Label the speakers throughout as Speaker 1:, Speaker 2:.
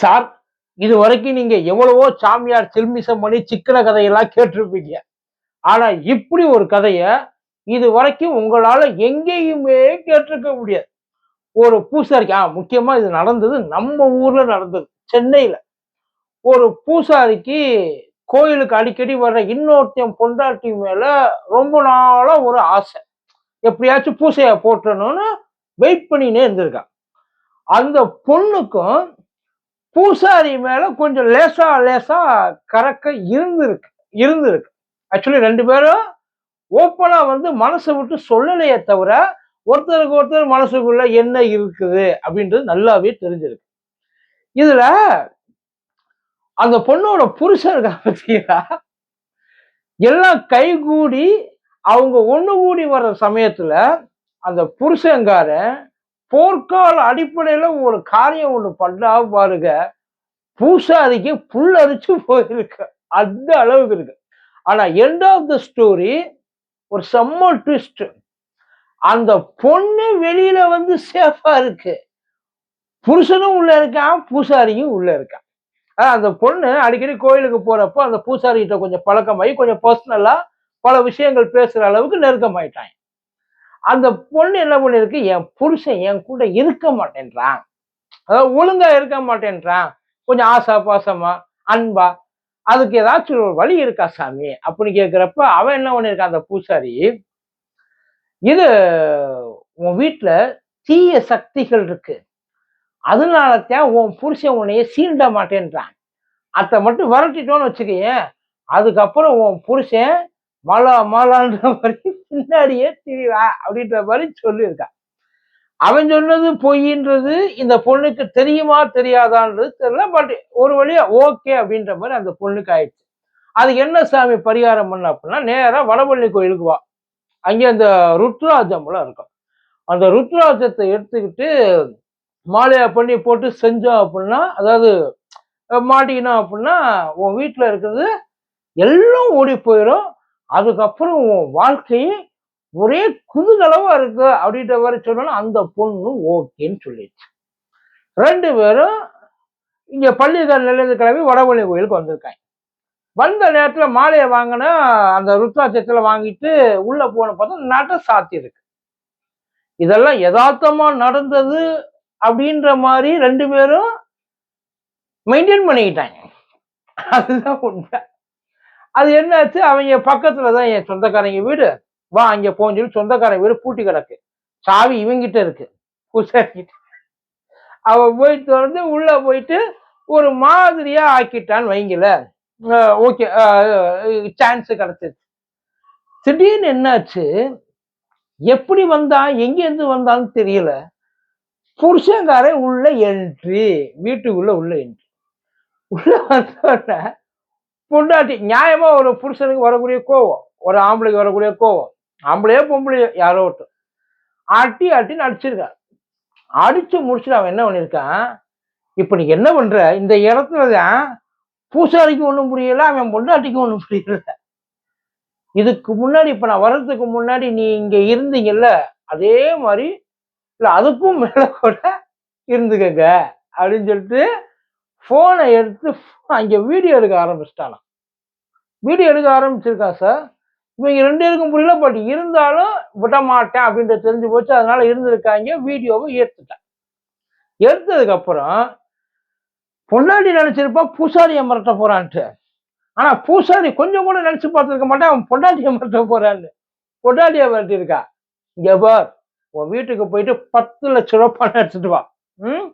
Speaker 1: Sir இது வரைக்கும் நீங்க எவ்வளவோ சாமியார் செல்மிசம் பண்ணி சிக்கன கதையெல்லாம் கேட்டிருப்பீங்க. ஆனா இப்படி ஒரு கதைய இது வரைக்கும் உங்களால எங்கேயுமே கேட்டிருக்க முடியாது. ஒரு பூசாரிக்கு ஆ முக்கியமா இது நடந்தது நம்ம ஊர்ல நடந்தது சென்னையில. ஒரு பூசாரிக்கு கோயிலுக்கு அடிக்கடி வர்ற இன்னொருத்தன் பொண்டாட்டி மேல ரொம்ப நாளா ஒரு ஆசை. எப்படியாச்சும் பூசைய போட்டணும்னு வெயிட் பண்ணினே இருந்திருக்கான் அந்த பொண்ணுக்கும் பூசாரி மேலே கொஞ்சம் லேசா லேசா கறக்க இருந்திருக்கு இருந்திருக்கு. ஆக்சுவலி ரெண்டு பேரும் ஓப்பனா வந்து மனசை விட்டு சொல்லலையே தவிர ஒருத்தருக்கு ஒருத்தர் மனசுக்குள்ள என்ன இருக்குது அப்படின்றது நல்லாவே தெரிஞ்சிருக்கு. இதுல அந்த பொண்ணோட புருஷன் இருக்கா பார்த்தீங்களா எல்லாம் கைகூடி அவங்க ஒண்ணு கூடி வர்ற சமயத்துல அந்த புருஷங்காரன் போர்க்கால அடிப்படையில் ஒரு காரியம் ஒன்று பண்ணா பாருங்க. பூசாரிக்கு புல் அரிச்சு போயிருக்கு. அந்த அளவுக்கு இருக்கு. ஆனா எண்ட் ஆஃப் த ஸ்டோரி ஒரு செம்ம ட்விஸ்ட் அந்த பொண்ணு வெளியில வந்து சேஃபா இருக்கு. புருஷனும் உள்ள இருக்கான் பூசாரியும் உள்ள இருக்கான். அந்த பொண்ணு அடிக்கடி கோயிலுக்கு போறப்போ அந்த பூசாரிகிட்ட கொஞ்சம் பழக்கமாகி கொஞ்சம் பர்சனலா பல விஷயங்கள் பேசுற அளவுக்கு நெருக்கமாயிட்டாங்க. அந்த பொண்ணு என்ன பண்ணிருக்கு? என் புருஷன் என் கூட இருக்க மாட்டேன்றான். அதாவது ஒழுங்கா இருக்க மாட்டேன்றான். கொஞ்சம் ஆசா பாசமா அன்பா. அதுக்கு ஏதாச்சும் ஒரு வழி இருக்கா சாமி? அப்படின்னு கேட்குறப்ப அவன் என்ன பண்ணியிருக்கான் அந்த பூசாரி? இது உன் வீட்டில் தீய சக்திகள் இருக்கு. அதனால தான் உன் புருஷன் உன்னைய சீண்ட மாட்டேன்றான். அதை மட்டும் விரட்டிட்டோன்னு வச்சுக்கேன் அதுக்கப்புறம் உன் புருஷன் மலா மலான்ற மாதிரி பின்னாடியே திரிவா அப்படின்ற மாதிரி சொல்லியிருக்கான் அவன் சொன்னது பொய்ன்றது இந்த பொண்ணுக்கு தெரியுமா தெரியாதான்றது தெரியல பட் ஒரு வழியா ஓகே அப்படின்ற மாதிரி அந்த பொண்ணுக்கு ஆயிடுச்சு. அது என்ன சாமி பரிகாரம் பண்ண அப்படின்னா நேராக வடபள்ளி கோயிலுக்கு வா. அங்கே அந்த ருத்ராஜம்லாம் இருக்கும். அந்த ருத்ராஜத்தை எடுத்துக்கிட்டு மாலையா பண்ணி போட்டு செஞ்சோம் அப்படின்னா அதாவது மாட்டிக்கணும் அப்படின்னா உன் வீட்டில் இருக்கிறது எல்லாம் ஓடி போயிடும். அதுக்கப்புறம் உன் வாழ்க்கையே ஒரே குதூகலமா இருக்கு அப்படின்ற மாதிரி சொன்னோன்னா அந்த பொண்ணு ஓகேன்னு சொல்லிடுச்சு. ரெண்டு பேரும் இங்க பள்ளிகள் நிலையத்து கிளம்பி வடபழனி கோயிலுக்கு வந்திருக்காங்க. வந்த நேரத்துல மாலையை வாங்கினா அந்த ருத்ராட்சத்துல வாங்கிட்டு உள்ள போன பார்த்தா நட சாத்தி இருக்கு. இதெல்லாம் யதார்த்தமா நடந்தது அப்படின்ற மாதிரி ரெண்டு பேரும் மெயின்டைன் பண்ணிக்கிட்டாங்க. அதுதான் உண்மை. அது என்னாச்சு? அவங்க பக்கத்துல தான் என் சொந்தக்காரங்க வீடு. வா அங்க போன்னு சொல்லி சொந்தக்காரங்க வீடு பூட்டி கிடக்கு. சாவி இவங்கிட்ட இருக்கு. பூசாரிக்கிட்ட. அவ போய் தொடர்ந்து உள்ள போயிட்டு ஒரு மாதிரியா ஆக்கிட்டான்னு வைங்கல ஓகே. சான்ஸ் கிடைச்சிருச்சு. திடீர்னு என்னாச்சு? எப்படி வந்தான் எங்க இருந்து வந்தான்னு தெரியல. புருஷங்காரன் உள்ள என்ட்ரி வீட்டுக்குள்ள உள்ள என்ட்ரி உள்ள வந்தோடனே பொண்டாட்டி நியாயமா ஒரு புருஷனுக்கு வரக்கூடிய கோவம் ஒரு ஆம்பளைக்கு வரக்கூடிய கோவம். ஆம்பளையோ பொம்பளையோ யாரோ ஒருத்தர். ஆட்டி ஆட்டின்னு அடிச்சிருக்கான் அடிச்சு முடிச்சுட்டு அவன் என்ன பண்ணியிருக்கான்? இப்ப நீ என்ன பண்ற? இந்த இடத்துல தான் பூசாரிக்கு ஒன்றும் புரியல அவன் பொண்டாட்டிக்கும் ஒன்றும் புரியல. இதுக்கு முன்னாடி இப்ப நான் வர்றதுக்கு முன்னாடி நீ இங்க இருந்தீங்கல்ல அதே மாதிரி இல்ல அதுக்கும் மேல கூட இருந்துக்கங்க அப்படின்னு சொல்லிட்டு ஃபோனை எடுத்து அங்கே வீடியோ எடுக்க ஆரம்பிச்சிட்டானா வீடியோ எடுக்க ஆரம்பிச்சிருக்கா சார் இவங்க ரெண்டு பேருக்கும் புரியல பட் இருந்தாலும் விட மாட்டேன் அப்படின்றது தெரிஞ்சு போச்சு. அதனால இருந்திருக்காங்க வீடியோவை ஏற்றுட்டேன் எடுத்ததுக்கப்புறம் பொன்னாடி நினச்சிருப்பா பூசாரியை மிரட்ட போறான்ட்டு. ஆனால் பூசாரி கொஞ்சம் கூட நினச்சி பார்த்துருக்க மாட்டேன். அவன் பொண்டாட்டியை மிரட்ட போறான்னு. பொண்டாட்டியை மிரட்டியிருக்கா இங்கே பார் உன் வீட்டுக்கு போயிட்டு பத்து லட்ச ரூபா பணம் எடுத்துட்டு வா. ம்?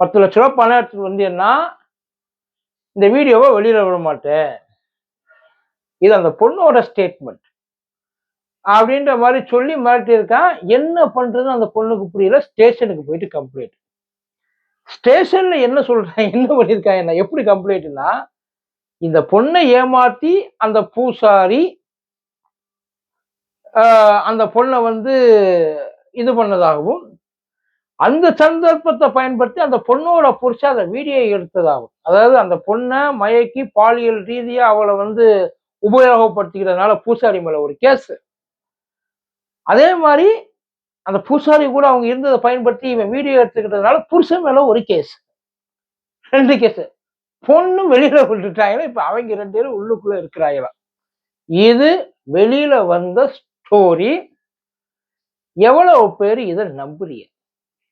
Speaker 1: பத்து லட்ச ரூபா பணம் எடுத்துட்டு வந்தீங்கன்னா இந்த வீடியோவை வெளியில விட மாட்டேன். இது அந்த பொண்ணோட ஸ்டேட்மெண்ட் அப்படின்ற மாதிரி சொல்லி மிரட்டியிருக்கான். என்ன பண்றதுன்னு அந்த பொண்ணுக்கு புரியல. ஸ்டேஷனுக்கு போயிட்டு கம்ப்ளைண்ட் ஸ்டேஷன்ல என்ன சொல்றேன்? என்ன பண்ணியிருக்காங்க என்ன எப்படி கம்ப்ளைண்ட்னா இந்த பொண்ணை ஏமாத்தி அந்த பூசாரி அந்த பொண்ணை வந்து இது பண்ணதாகவும் அந்த சந்தர்ப்பத்தை பயன்படுத்தி அந்த பொண்ணோட புருஷன் அந்த வீடியோ எடுத்ததாகும். அதாவது அந்த பொண்ணை மயக்கி பாலியல் ரீதியா அவளை வந்து உபயோகப்படுத்திக்கிறதுனால பூசாரி மேல ஒரு கேஸ் அதே மாதிரி அந்த பூசாரி கூட அவங்க இருந்ததை பயன்படுத்தி இவன் வீடியோ எடுத்துக்கிட்டதுனால புருஷன் மேல ஒரு கேஸ் ரெண்டு கேஸ் பொண்ணும் வெளியில விட்டுட்டாங்களா இப்ப அவங்க ரெண்டு பேரும் உள்ளுக்குள்ள இருக்கிறாங்களா இது வெளியில வந்த ஸ்டோரி எவ்வளவு பேர் இதை நம்புறீங்க?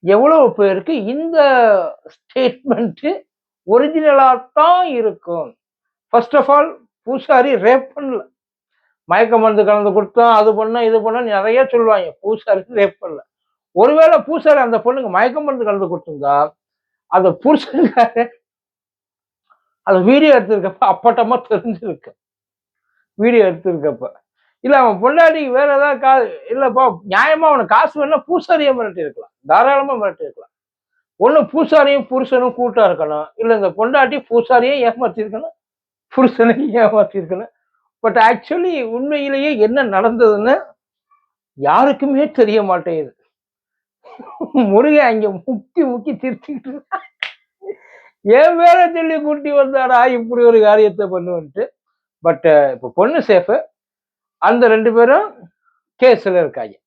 Speaker 1: எவ்வளவு பேருக்கு இந்த ஸ்டேட்மெண்ட்டு ஒரிஜினலாக தான் இருக்கும். ஃபர்ஸ்ட் ஆஃப் ஆல் பூசாரி ரேப் பண்ணல. மயக்க மருந்து கலந்து கொடுத்தோம் அது பண்ண இது பண்ண நிறைய சொல்லுவாங்க. பூசாரி ரேப் பண்ணல. ஒருவேளை பூசாரி அந்த பொண்ணுக்கு மயக்க மருந்து கலந்து கொடுத்துருந்தா அந்த புருஷனுக்காக அந்த வீடியோ எடுத்திருக்கப்ப அப்பட்டமா தெரிஞ்சிருக்கு. வீடியோ எடுத்திருக்கப்ப. இல்ல அவன் பொண்டாட்டிக்கு வேற ஏதாவது கா இல்லப்பா நியாயமா அவனுக்கு காசு வேணா பூசாரியை மிரட்டி இருக்கலாம். தாராளமா மிரட்டி இருக்கலாம். ஒண்ணு பூசாரியும் புருஷனும் கூட்டா இருக்கணும். இல்ல இந்த பொண்டாட்டி பூசாரியும் ஏமாத்தி இருக்கணும் புருஷனையும் ஏமாத்தி இருக்கணும் பட் ஆக்சுவலி உண்மையிலேயே என்ன நடந்ததுன்னு யாருக்குமே தெரிய மாட்டேங்குது. முருகன் அங்க முக்கி முக்கி திருத்திக்கிட்டு இருக்கான். என் மேல சொல்லி கூட்டி வந்தாடா இப்படி ஒரு காரியத்தை பண்ணுவன்ட்டு பட் இப்போ பொண்ணு சேஃபு அந்த ரெண்டு பேரும் கேஸில் இருக்காங்க.